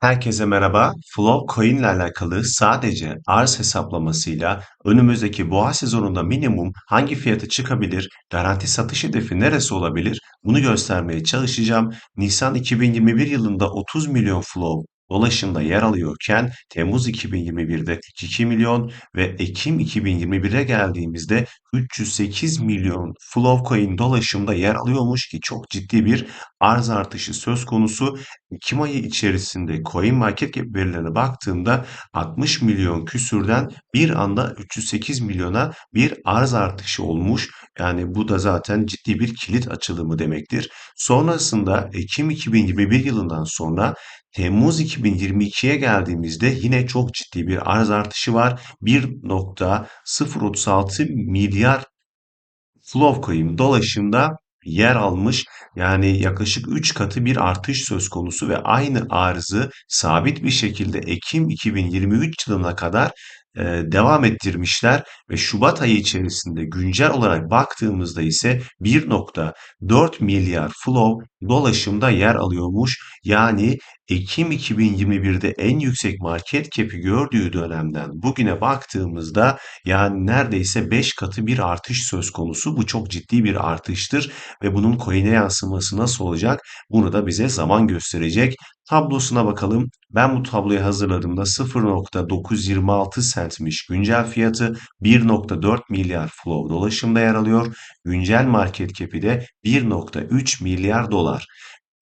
Herkese merhaba. Flow Coin ile alakalı sadece arz hesaplamasıyla önümüzdeki boğa sezonunda minimum hangi fiyata çıkabilir, garanti satış hedefi neresi olabilir bunu göstermeye çalışacağım. Nisan 2021 yılında 30 milyon flow dolaşımda yer alıyorken Temmuz 2021'de 42 milyon ve Ekim 2021'e geldiğimizde 308 milyon flow coin dolaşımda yer alıyormuş ki çok ciddi bir arz artışı söz konusu. Ekim ayı içerisinde CoinMarketCap verilerine baktığımda 60 milyon küsürden bir anda 308 milyona bir arz artışı olmuş. Yani bu da zaten ciddi bir kilit açılımı demektir. Sonrasında Ekim 2021 yılından sonra Temmuz 2022'ye geldiğimizde yine çok ciddi bir arz artışı var. 1.036 milyar Flowcoin dolaşımda yer almış. Yani yaklaşık 3 katı bir artış söz konusu ve aynı arzı sabit bir şekilde Ekim 2023 yılına kadar devam ettirmişler ve Şubat ayı içerisinde güncel olarak baktığımızda ise 1.4 milyar flow dolaşımda yer alıyormuş. Yani Ekim 2021'de en yüksek market cap'i gördüğü dönemden bugüne baktığımızda yani neredeyse 5 katı bir artış söz konusu. Bu çok ciddi bir artıştır ve bunun coin'e yansıması nasıl olacak? Bunu da bize zaman gösterecek. Tablosuna bakalım. Ben bu tabloyu hazırladığımda 0.926 centmiş güncel fiyatı 1.4 milyar flow dolaşımda yer alıyor. Güncel market cap'i de 1.3 milyar dolar.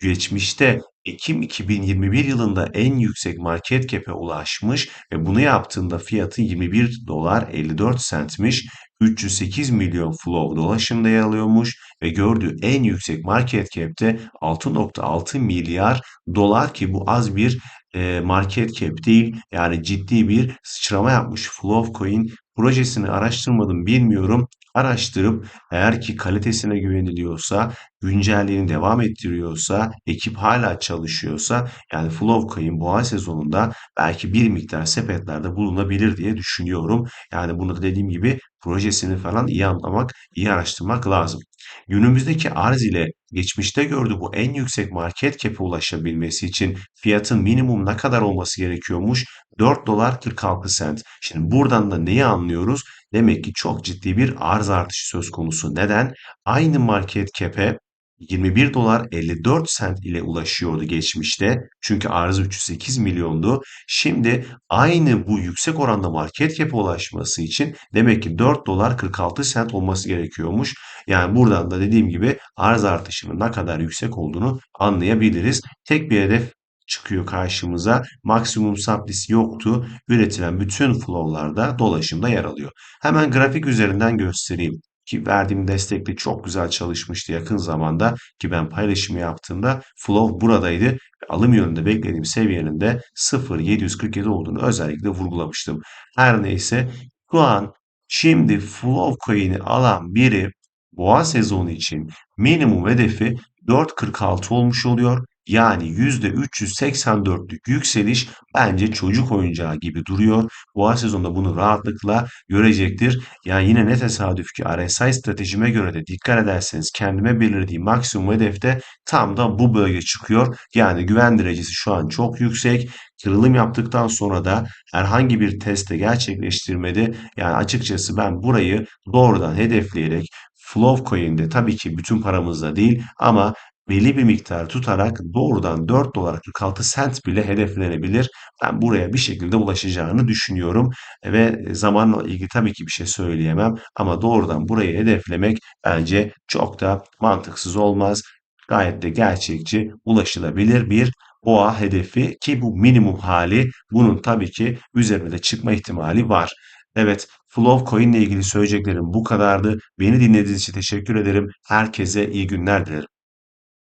Geçmişte Ekim 2021 yılında en yüksek market cap'e ulaşmış ve bunu yaptığında fiyatı 21 dolar 54 centmiş. 308 milyon flow dolaşımda yer alıyormuş ve gördüğü en yüksek market cap'te 6.6 milyar dolar ki bu az bir e, market cap değil. Yani ciddi bir sıçrama yapmış Flowcoin projesini araştırmadım bilmiyorum. Araştırıp eğer ki kalitesine güveniliyorsa, güncelliğini devam ettiriyorsa, ekip hala çalışıyorsa yani Flowcoin boğa sezonunda belki bir miktar sepetlerde bulunabilir diye düşünüyorum. Yani bunu da dediğim gibi projesini falan iyi anlamak, iyi araştırmak lazım. Günümüzdeki arz ile geçmişte gördüğü bu en yüksek market cap'e ulaşabilmesi için fiyatın minimum ne kadar olması gerekiyormuş? 4 dolar 46 sent. Şimdi buradan da neyi anlıyoruz? Demek ki çok ciddi bir arz artışı söz konusu. Neden? Aynı market cap'e 21 dolar 54 sent ile ulaşıyordu geçmişte. Çünkü arzı 308 milyondu. Şimdi aynı bu yüksek oranda market cap'e ulaşması için demek ki 4 dolar 46 sent olması gerekiyormuş. Yani buradan da dediğim gibi arz artışının ne kadar yüksek olduğunu anlayabiliriz. Tek bir hedef çıkıyor karşımıza. Maksimum supply'si yoktu. Üretilen bütün flow'larda dolaşımda yer alıyor. Hemen grafik üzerinden göstereyim ki verdiğim destekle çok güzel çalışmıştı yakın zamanda ki ben paylaşımı yaptığımda flow buradaydı. Alım yönünde beklediğim seviyenin de 0.747 olduğunu özellikle vurgulamıştım. Her neyse şu an şimdi flow coin'i alan biri boğa sezonu için minimum hedefi 4.46 olmuş oluyor. Yani %384'lük yükseliş bence çocuk oyuncağı gibi duruyor. Boğa sezonunda bunu rahatlıkla görecektir. Yani yine ne tesadüf ki RSI stratejime göre de dikkat ederseniz kendime belirlediğim maksimum hedefte tam da bu bölge çıkıyor. Yani güven derecesi şu an çok yüksek. Kırılım yaptıktan sonra da herhangi bir teste gerçekleştirmedi. Yani açıkçası ben burayı doğrudan hedefleyerek Flowcoin'de tabii ki bütün paramızda değil ama belli bir miktar tutarak doğrudan 4 dolar 46 sent bile hedeflenebilir. Ben buraya bir şekilde ulaşacağını düşünüyorum ve zamanla ilgili tabii ki bir şey söyleyemem ama doğrudan burayı hedeflemek bence çok da mantıksız olmaz. Gayet de gerçekçi, ulaşılabilir bir boğa hedefi ki bu minimum hali bunun tabii ki üzerine de çıkma ihtimali var. Evet, Flow Coin ile ilgili söyleyeceklerim bu kadardı. Beni dinlediğiniz için teşekkür ederim. Herkese iyi günler dilerim.